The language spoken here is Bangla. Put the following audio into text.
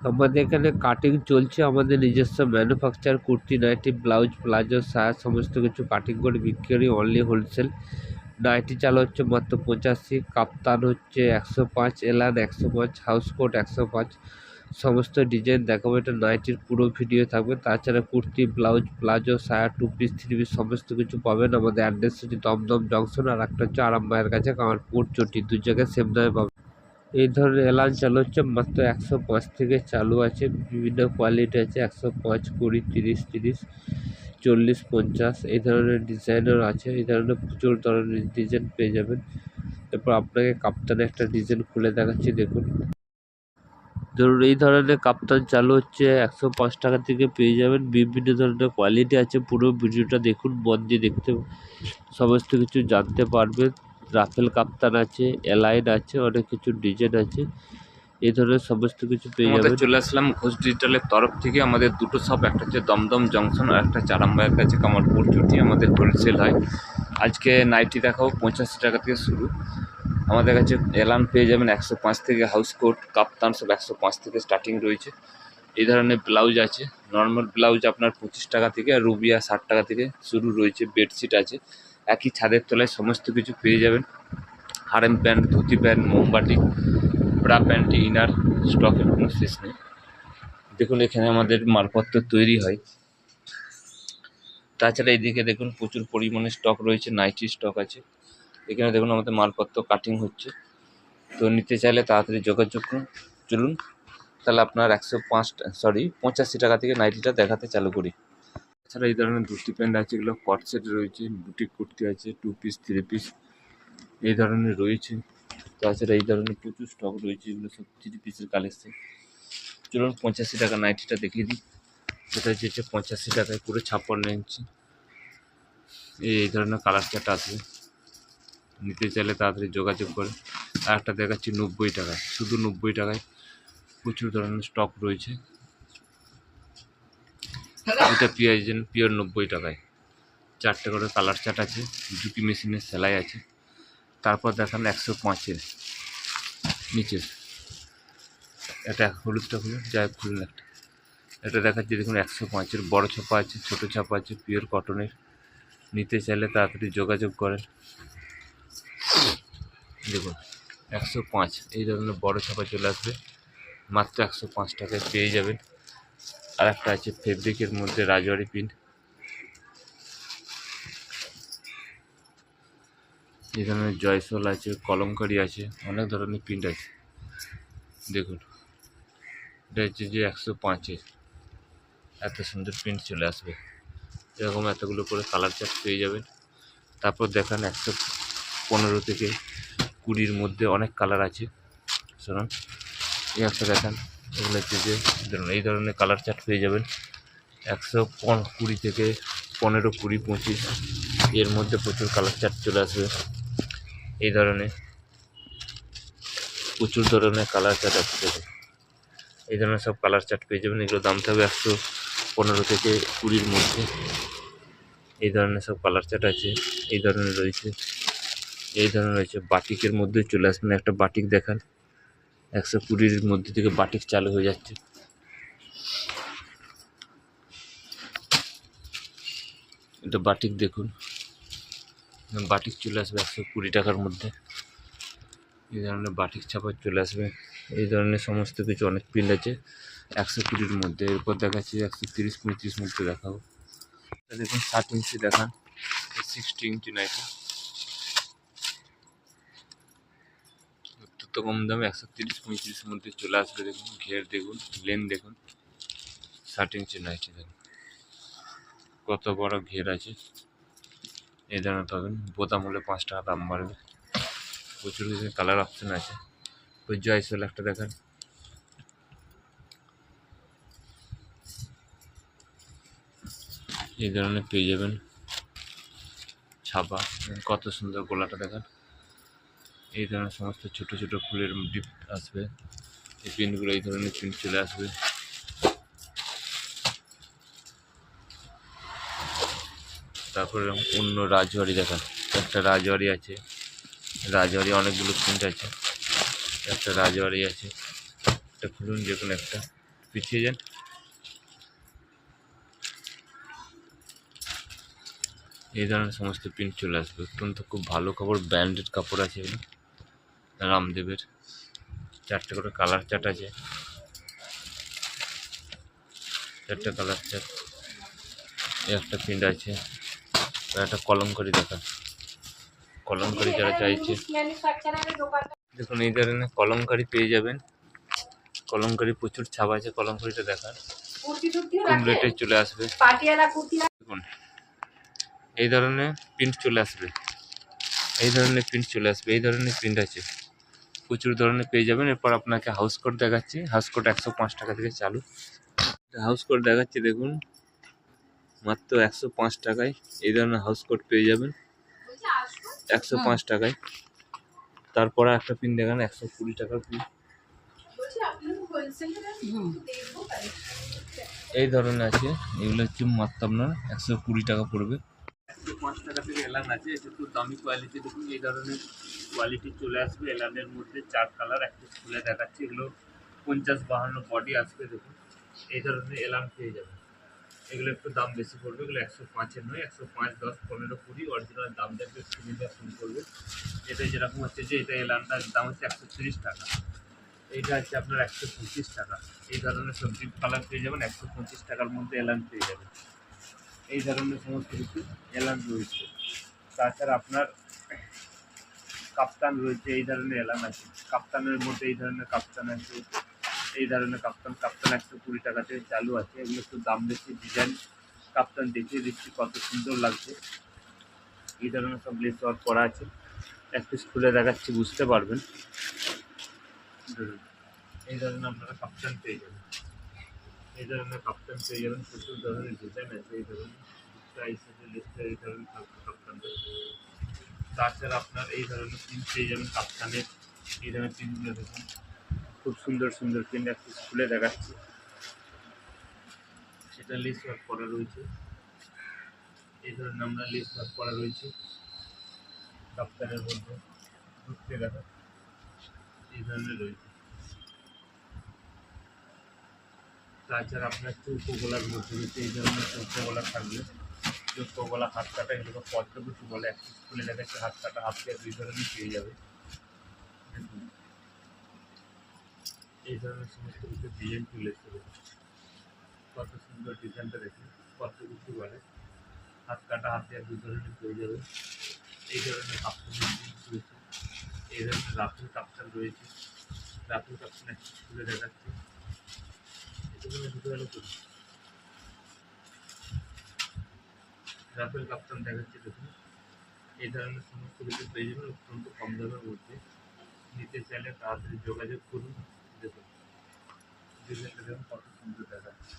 আমাদের এখানে কাটিং চলছে, আমাদের নিজস্ব manufacture kurti, nightie blouse palazzo সায়া সমস্ত কিছু কাটিং করে বিক্রি করি অনলি হোলসেল নাইটি চাল হচ্ছে মাত্র পঁচাশি, কাপ্তান হচ্ছে একশো পাঁচ, এলান একশো পাঁচ হাউস কোট একশো পাঁচ। সমস্ত ডিজাইন দেখাবো, এটা নাইটির পুরো ভিডিও থাকবে। তাছাড়া কুর্তি ব্লাউজ প্লাজো সায়া টু পিস থ্রি পিস সমস্ত কিছু পাবেন আমাদের অ্যাড্রেস হচ্ছে দমদম জংশন আর একটা হচ্ছে আরামবাগের কাছে, কামারপুর, চটি দু জায়গায় সেম দামে পাবেন। এই ধরনের এলান চালু হচ্ছে মাত্র একশো পাঁচ থেকে চালু আছে, বিভিন্ন কোয়ালিটি আছে, একশো পাঁচ, কুড়ি, তিরিশ তিরিশ, চল্লিশ, পঞ্চাশ, এই ধরনের ডিজাইনের আছে, এই ধরনের প্রচুর ধরনের ডিজাইন পেয়ে যাবেন। এরপর আপনাকে কাপ্তানে একটা ডিজাইন খুলে দেখাচ্ছি, দেখুন। ধরুন এই ধরনের কাপ্তান চালু হচ্ছে, একশো পাঁচ টাকা থেকে পেয়ে যাবেন, বিভিন্ন ধরনের কোয়ালিটি আছে, পুরো ভিডিওটা দেখুন মন দিয়ে দেখতে সমস্ত কিছু জানতে পারবেন। রাফেল কাপ্তান আছে এলাইন আছে অনেক কিছু ডিজাইন আছে। এই ধরনের সমস্ত কিছু পেয়ে যাবেন। চলে আসলাম ঘোষ ডিজিটালের তরফ থেকে। আমাদের দুটো শপ একটা হচ্ছে দমদম জংশন আর একটা চারাম্বাইয়ের কাছে কামারপুর চটি। আমাদের হোলসেল হয়। আজকে নাইটি দেখাবো পঁচাশি টাকা থেকে শুরু। আমাদের কাছে এলান পেয়ে যাবেন একশো পাঁচ থেকে হাউস কোট কাপ্তান সব একশো পাঁচ থেকে স্টার্টিং রয়েছে। এই ধরনের ব্লাউজ আছে। নর্মাল ব্লাউজ আপনার পঁচিশ টাকা থেকে আর রুবিয়া ষাট টাকা থেকে শুরু রয়েছে। বেডশিট আছে। একই ছাদের তলায় সমস্ত কিছু পেয়ে যাবেন। হারেম প্যান্ট, ধুতি প্যান্ট মোমবাটি ব্রা প্যান্ট, ইনার স্টকের কোনো শেষ নেই। দেখুন, এখানে আমাদের মালপত্র তৈরি হয়। তাছাড়া এইদিকে দেখুন, প্রচুর পরিমাণে স্টক রয়েছে, নাইটি স্টক আছে। এখানে দেখুন, আমাদের মালপত্র কাটিং হচ্ছে। তো নিতে চাইলে তাড়াতাড়ি যোগাযোগ করুন। চলুন, তাহলে আপনার একশো পাঁচ, সরি, পঁচাশি টাকা থেকে নাইটিটা দেখাতে চালু করি। তাছাড়া এই ধরনের ধুতি প্যান্ট আছে, এগুলো কট সেট রয়েছে বুটিক কুর্তি আছে টু পিস থ্রি পিস এই ধরনের রয়েছে। তাছাড়া এই ধরনের প্রচুর স্টক রয়েছে, এগুলো সব থ্রি পিসের কালেকশন চলুন পঁচাশি টাকা নাইটিটা দেখিয়ে দিই। সেটা হচ্ছে পঁচাশি টাকায় পুরো ছাপ্পান্ন ইঞ্চি এই ধরনের কালার চার্ট আসবে নিতে চাইলে তাড়াতাড়ি যোগাযোগ করে। আর একটা দেখাচ্ছি নব্বই টাকায়। শুধু নব্বই টাকায় প্রচুর ধরনের স্টক রয়েছে। এটা পিঁয়াজ পিওর নব্বই টাকায়। চারটে করে কালার চার্ট আছে জুকি মেশিনের সেলাই আছে। তারপর দেখান একশো পাঁচের নিচের। এটা হলুদটা খুলুন, যাই খুলুন একটা। এটা দেখাচ্ছি দেখুন একশো পাঁচের, বড়ো ছাপা আছে, ছোটো ছাপা আছে, পিওর কটনের নিতে চাইলে তাড়াতাড়ি যোগাযোগ করেন। দেখুন, একশো পাঁচ, এই ধরনের বড়ো ছাপা চলে আসবে। মাত্র একশো পাঁচ টাকায় পেয়ে যাবেন। আর একটা আছে ফেব্রিকের মধ্যে রাজবাড়ি প্রিন্ট ধরনের জয়সল আছে, কলমকারি আছে, অনেক ধরনের প্রিন্ট আছে। দেখুন, এটা হচ্ছে যে একশো পাঁচে এত সুন্দর প্রিন্ট চলে আসবে। এরকম এতগুলো করে কালার চার্ট পেয়ে যাবেন। তারপর দেখান একশো পনেরো থেকে কুড়ির মধ্যে অনেক কালার আছে। শুনুন, এই একটা দেখান। এগুলো হচ্ছে যে এই ধরনের কালার চার্ট পেয়ে যাবেন। একশো কুড়ি থেকে পনেরো কুড়ি পঁচিশ, এর মধ্যে প্রচুর কালার চার্ট চলে আসবে। এই ধরনের প্রচুর ধরনের কালার চার্ট আছে এই ধরনের সব কালার চার্ট পেয়ে যাবেন এগুলো দাম থাকবে একশো পনেরো থেকে কুড়ির মধ্যে। এই ধরনের সব কালার চার্ট আছে, এই ধরনের রয়েছে। এই ধরনের রয়েছে বাটিকের মধ্যে চলে আসবেন, একটা বাটিক দেখান। একশো কুড়ির মধ্যে থেকে বাটিক চালু হয়ে যাচ্ছে। এটা বাটিক দেখুন। বাটিক চলে আসবে একশো কুড়ি টাকার মধ্যে। এই ধরনের বাটিক ছাপা চলে আসবে। এই ধরনের সমস্ত কিছু অনেক প্রিন্ট আছে। একশো কুড়ির মধ্যে। এরপর দেখাচ্ছি একশো তিরিশ পঁয়ত্রিশ মধ্যে দেখাবো। দেখুন ষাট ইঞ্চি দেখান। সিক্সটি ইঞ্চি না এটা কম দামে একশো তিরিশ, পঁয়ত্রিশের মধ্যে চলে আসবে, দেখুন, ঘের দেখুন লেন দেখুন, ষাট ইঞ্চি নাইটি দেখুন। কত বড় ঘের আছে। এই ধরনের পাবেন বোতাম হলে পাঁচ টাকা দাম বাড়বে। প্রচুর কিছু কালার অপশন আছে। ওই জয়সল একটা দেখান। এই ধরনের পেয়ে যাবেন। ছাপা, কত সুন্দর গোলাটা দেখান। এই ধরনের সমস্ত ছোট ছোট ফুলের ডিপ আসবে। এই প্রিন্টগুলো এই ধরনের প্রিন্ট চলে আসবে। তারপরে অন্য রাজবাড়ি দেখান একটা রাজবাড়ি আছে। রাজবাড়ি অনেকগুলো প্রিন্ট আছে। একটা রাজবাড়ি আছে। একটা খুলুন, যে কোনো একটা। পিছিয়ে যান। এই ধরনের সমস্ত প্রিন্ট চলে আসবে। অত্যন্ত খুব ভালো কাপড় ব্র্যান্ডেড কাপড় আছে এগুলো। রামদেবের। চারটে করে কালার চার্ট আছে। চারটে কালার চার্ট একটা প্রিন্ট আছে। একটা কলমকারি দেখা। কলমকারি যারা চাইছে, দেখুন, এই ধরনের কলমকারি পেয়ে যাবেন। কলমকারি প্রচুর ছাপ আছে কলমকারিটা দেখান কম রেটে চলে আসবে। দেখুন, এই ধরনের প্রিন্ট চলে আসবে। এই ধরনের প্রিন্ট চলে আসবে। এই ধরনের প্রিন্ট আছে। প্রচুর ধরনের পেয়ে যাবেন। এরপর আপনাকে হাউস কোট দেখাচ্ছি। হাউস কোট একশো পাঁচ টাকা থেকে চালু। হাউস কোট দেখাচ্ছি, দেখুন। মাত্র একশো পাঁচ টাকায় এই ধরনের হাউস কোট পেয়ে যাবেন। একশো পাঁচ টাকায়। তারপরে একটা পিন দেখান, একশো কুড়ি টাকার পিন এই ধরনের আছে। এগুলো হচ্ছে মাত্র আপনার একশো কুড়ি টাকা পড়বে। পাঁচ টাকা থেকে এলান আছে এটা একটু দামি কোয়ালিটি দেখুন, এই ধরনের কোয়ালিটি চলে আসবে এলানের মধ্যে চার কালার একটা খুলে দেখাচ্ছে, এগুলো পঞ্চাশ বাহান্ন বডি আসবে, দেখুন, এই ধরনের এলান পেয়ে যাবেন। এগুলো একটু দাম বেশি পড়বে, এগুলো একশো পাঁচের নয়, একশো পাঁচ, দশ, পনেরো, কুড়ি অরিজিনাল দাম দেখবে সুবিধা ফোন করবে। এটা যেরকম হচ্ছে যে, এটা এলানটার দাম হচ্ছে একশো তিরিশ টাকা। এইটা হচ্ছে আপনার একশো পঁচিশ টাকা। এই ধরনের সবজি কালার পেয়ে যাবেন, একশো পঁচিশ টাকার মধ্যে এলান পেয়ে যাবেন। এই ধরনের সমস্ত কিছু অ্যালার্ম রয়েছে। তাছাড়া আপনার কাপ্তান রয়েছে, এই ধরনের অ্যালার্ম আছে। কাপ্তানের মধ্যে এই ধরনের কাপ্তান আছে, এই ধরনের কাপ্তান কাপ্তান একশো কুড়ি টাকাতে চালু আছে। এগুলো একটু দাম বেশি ডিজাইন কাপ্তান দেখিয়ে দিচ্ছি কত সুন্দর লাগছে। এই ধরনের সব লেস ওয়ার্ক করা আছে। এক পিস খুলে দেখাচ্ছি, বুঝতে পারবেন। এই ধরনের আপনারা কাপ্তান পেয়ে যাবেন। এই ধরনের কাপ্তান পেয়ে যাবেন প্রচুর ধরনের ডিজাইন আছে, এই ধরনের প্রাইসের লিস্টে এই ধরনের থাকবে কাপ্তানটা তাছাড়া আপনার এই ধরনের প্রিন্ট পেয়ে যাবেন কাপ্তানের এই ধরনের প্রিন্টগুলো দেখুন। খুব সুন্দর সুন্দর প্রিন্ট একটু খুলে দেখাচ্ছি। সেটা লিস্ট ওয়ার্ক করা রয়েছে। এই ধরনের আমরা লিস্ট ওয়ার্ক করা রয়েছে। কাপ্তানের মধ্যে ঘুরতে দেখা এই ধরনের রয়েছে। তাছাড়া আপনার চৌকোগোলার মধ্যে রয়েছে, এই ধরনের চৌকোগোলা থাকবে। চৌকোগোলা হাত কাটা এগুলোকে পদ্মবুটি বলে একটা খুলে দেখাচ্ছে হাত কাটা হাত পেয়ে দুই ধরনের পেয়ে যাবে। এই ধরনের সমস্ত কিছু ডিজাইন তুলে কত সুন্দর ডিজাইনটা দেখুন পদ্মবুটি বলে। হাত কাটা হাতে দুই ধরনের পেয়ে যাবে। এই ধরনের রয়েছে এই ধরনের রাফেল কাপ্তান রয়েছে। রাফেল একটা খুলে দেখাচ্ছে। দুটো রাফেল কাপ্তান দেখাচ্ছে দেখুন। এই ধরনের সমস্ত কিছু পেয়ে যাবেন, অত্যন্ত কম দামের মধ্যে। নিতে চাইলে তাড়াতাড়ি যোগাযোগ করুন। দেখুন। দেখুন কত সুন্দর দেখাচ্ছে।